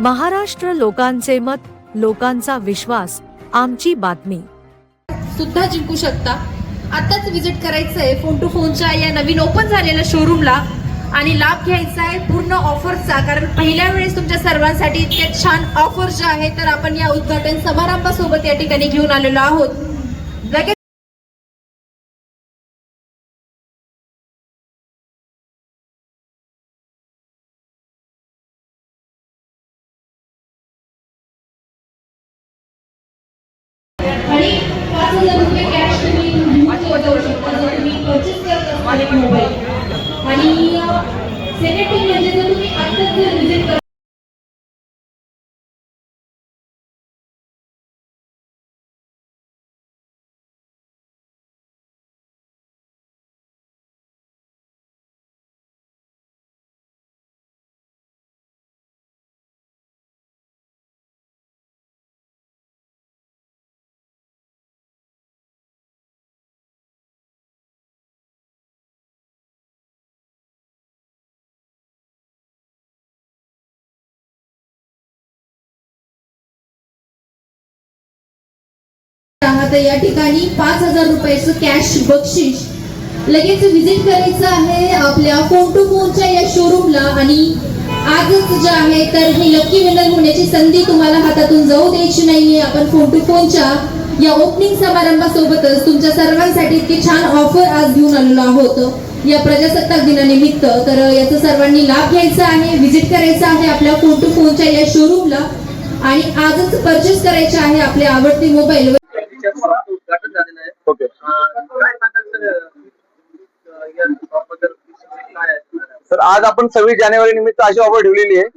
महाराष्ट्र लोकांचे मत लोकांचा विश्वास आमची बातमी. सुद्धा जिंकू शकता. आताच विजिट करायचं आहे फोन टू फोनच्या या नवीन ओपन झालेल्या शोरूमला आणि लाभ घ्यायचा आहे पूर्ण ऑफर्सचा कारण पहिल्या वेळेस तुमच्या सर्वांसाठी इतके छान ऑफर जे आहेत तर आपण या उद्घाटन समारंभासोबत या ठिकाणी घेऊन आलेलो आहोत. लगेच आहेत मोबाईल आणि सेकंड थिंग म्हणजे जर तुम्ही आत्ताच जर विजिट करत आहात या ठिकाणी पाच हजार रुपयाचं कॅश बक्षीस. लगेच विजिट करायचं आहे आपल्या फोन टू फोनच्या या शोरूमला आणि आजच जे आहे तर ही लकी विनर होण्याची संधी तुम्हाला हातातून जाऊ द्यायची नाहीये. आपण फोन टू फोनच्या या ओपनिंग समारंभासोबतच तुमच्या सर्वांसाठी इतके छान ऑफर आज घेऊन आलेलो आहोत. या प्रजासत्ताक दिनानिमित्त. तर याचा सर्वांनी लाभ घ्यायचा आहे व्हिजिट करायचं आहे आपल्या फोन टू फोनच्या या शोरूमला आणि आजच परचेस करायचे आहे आपले आवडते मोबाईल तर आज आपण सव्वीस जानेवारी निमित्त अशी ऑफर ठेवलेली आहे.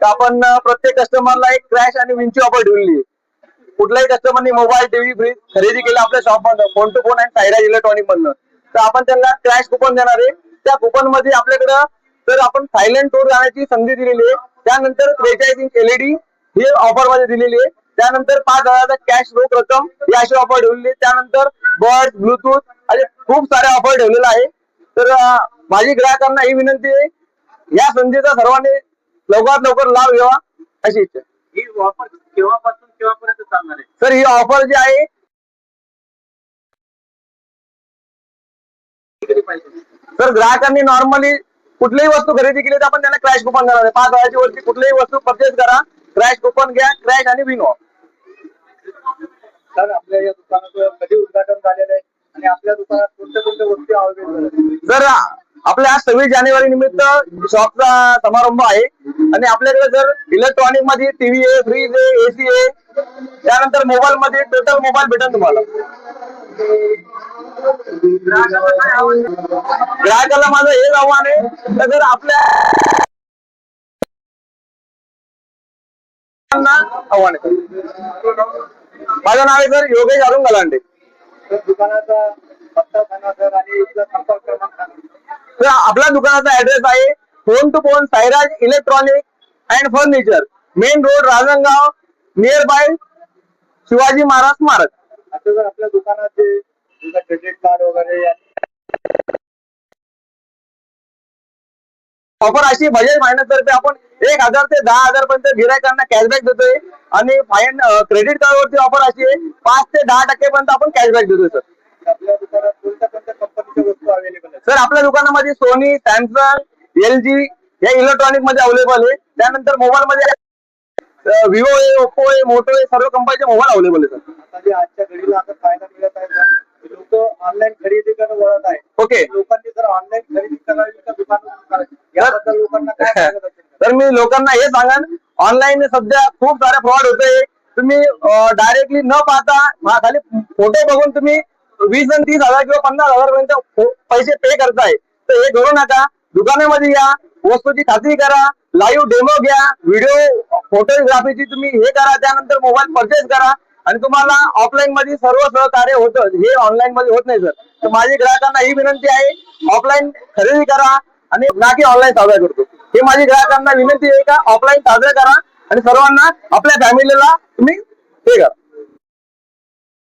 तर आपण प्रत्येक कस्टमरला एक क्रॅश आणि विंची ऑफर ठेवलेली आहे. कुठल्याही कस्टमरनी मोबाईल टीव्ही फ्रीज खरेदी केला आपल्या शॉप मधनं फोन टू फोन आणि सायराज इलेक्ट्रॉनिक मधनं. तर आपण त्यांना क्रॅश कुपन देणार आहे. त्या कुपनमध्ये आपल्याकडं तर आपण थायलंड टूर जाण्याची संधी दिलेली आहे त्यानंतर फ्रेचायझिंग एलईडी ही ऑफरमध्ये दिलेली आहे. त्यानंतर पाच हजाराचा कॅश रोख रक्कम ही अशी ऑफर ठेवलेली आहे. त्यानंतर बर्ड ब्लूटूथ आणि खूप साऱ्या ऑफर ठेवलेल्या आहे. तर माझी ग्राहकांना ही विनंती आहे या संधीचा सर्वांनी लवकरात लवकर लाभ घ्यावा अशी इच्छा. ही ऑफर केव्हापासून केव्हापर्यंत चालणार आहे? तर ही ऑफर जी आहे तर ग्राहकांनी नॉर्मली कुठलीही वस्तू खरेदी केली तर आपण त्यांना क्रॅश कुपन देणार पाच हजाराची वरती कुठलीही वस्तू परचेस करा क्रॅश कुपन घ्या क्रॅश आणि विनो सर आपल्या या दुकानाचं कधी उद्घाटन झालेलं आहे आणि आपल्या दुकानात कोणत्या कोणत्या वस्तू अवेलेबल आहेत? जर आपल्या सव्वीस जानेवारी निमित्त शॉपचा समारंभ आहे आणि आपल्याकडे जर इलेक्ट्रॉनिकमध्ये टीव्ही आहे फ्रीज आहे एसी आहे त्यानंतर मोबाईल मध्ये टोटल मोबाईल भेटेल तुम्हाला. ग्राहकाला माझं हेच आव्हान आहे तर जर आपल्या आव्हान आहे. माझं नाव आहे सर योगेश अरुण गलांडे. दुकानाचा आपल्या दुकानाचा ऍड्रेस आहे phone to phone Sairaj electronic and furniture main road Rajangaon near by Shivaji Maharaj स्मारक. आपल्या दुकानाचे क्रेडिट कार्ड वगैरे ऑफर अशी बजाज फायनान्स तर्फे आपण एक हजार ते दहा हजार पर्यंत गिरायकांना कॅशबॅक देतोय. आणि फाईन क्रेडिट कार्ड वरती ऑफर अशी आहे पाच ते दहा टक्केपर्यंत आपण कॅशबॅक देतोय सर आपल्या दुकानात कोणत्या कोणत्या कंपनीच्या वस्तू अवेलेबल आहेत? सर आपल्या दुकानामध्ये सोनी सॅमसंग एल जी या इलेक्ट्रॉनिकमध्ये अवेलेबल आहे. त्यानंतर मोबाईल मध्ये विवो आहे ओप्पो आहे मोटो आहे सर्व कंपनीचे मोबाईल अवेलेबल आहे सर. आता जे आजच्या घडीला आता फायदा मिळत आहे लोक ऑनलाईन खरेदीकडे वळत आहे. ओके. लोकांनी जर ऑनलाईन खरेदी करावी तर दुकानातून करावी. याबद्दल लोकांना काय सांगत असेल? तर मी लोकांना हे सांगन ऑनलाईन सध्या खूप सारे फ्रॉड होतोय. तुम्ही डायरेक्टली न पाहता खाली फोटो बघून तुम्ही वीस आणि तीस हजार किंवा पन्नास हजार पर्यंत पैसे पे करताय. तर हे करू नका. दुकानामध्ये या. वस्तूची खात्री करा. लाईव्ह डेमो घ्या. व्हिडिओ फोटोग्राफीची तुम्ही हे करा. त्यानंतर मोबाईल परचेस करा. आणि तुम्हाला ऑफलाईन मध्ये सर्व सहकार्य होतं. हे ऑनलाईन मध्ये होत नाही सर तर माझी ग्राहकांना ही विनंती आहे. ऑफलाईन खरेदी करा आणि ना की ऑनलाईन साजरा करतो. हे माझी ग्राहकांना विनंती आहे का? ऑफलाईन साजरा करा आणि सर्वांना आपल्या फॅमिलीला तुम्ही हे करा.